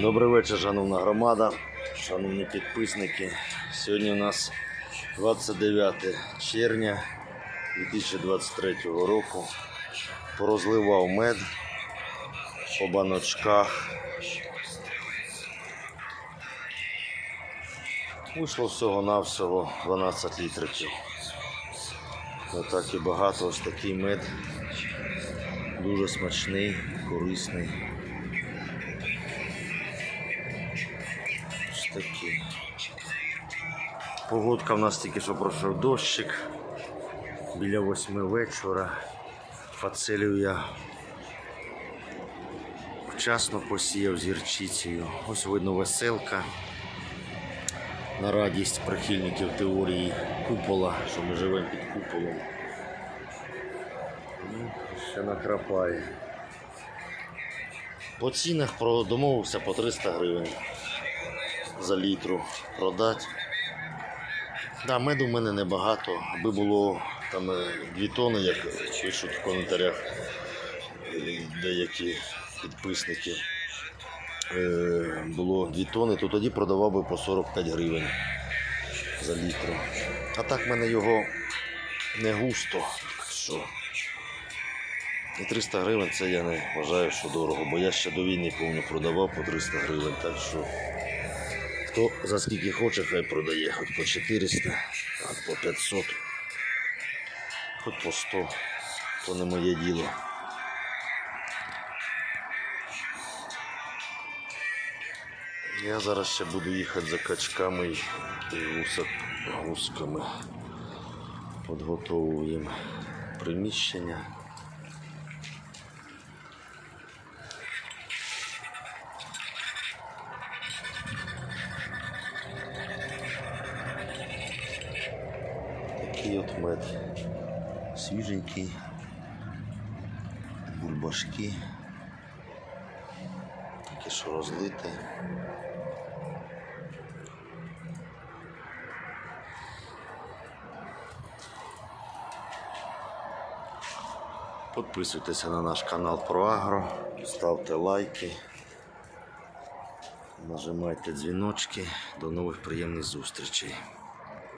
Добрий вечір, шановна громада, шановні підписники. Сьогодні у нас 29 червня 2023 року. Порозливав мед по баночках. Вийшло всього-навсього 12 літрів. Не так і багато, ось такий мед. Дуже смачний, корисний. Ось. Погодка в нас тільки що пройшов дощик. Біля восьми вечора. Фацелів я вчасно посіяв з гірчицею. Ось видно веселка. На радість прихильників теорії купола, що ми живемо під куполом. Ну, ще накрапає. По цінах домовився по 300 гривень за літру продати. Да, меду в мене небагато, аби було там 2 тони, як пишуть в коментарях е, деякі підписники. Е, Було 2 тони, то тоді продавав би по 45 гривень за літру. А так в мене його не густо. Що і 300 гривень це я не вважаю, що дорого, бо я ще до війни повно продавав по 300 гривень. Так що хто за скільки хоче, хай продає, хоч по 400, а по 500, хоч по 100, то не моє діло. Я зараз ще буду їхати за качками і гусак- гусками. Підготовуємо приміщення. Такий от мед. Свіженький. Бульбашки. Таке що розлите. Підписуйтеся на наш канал про Агро, ставте лайки, нажимайте дзвіночки. До нових приємних зустрічей.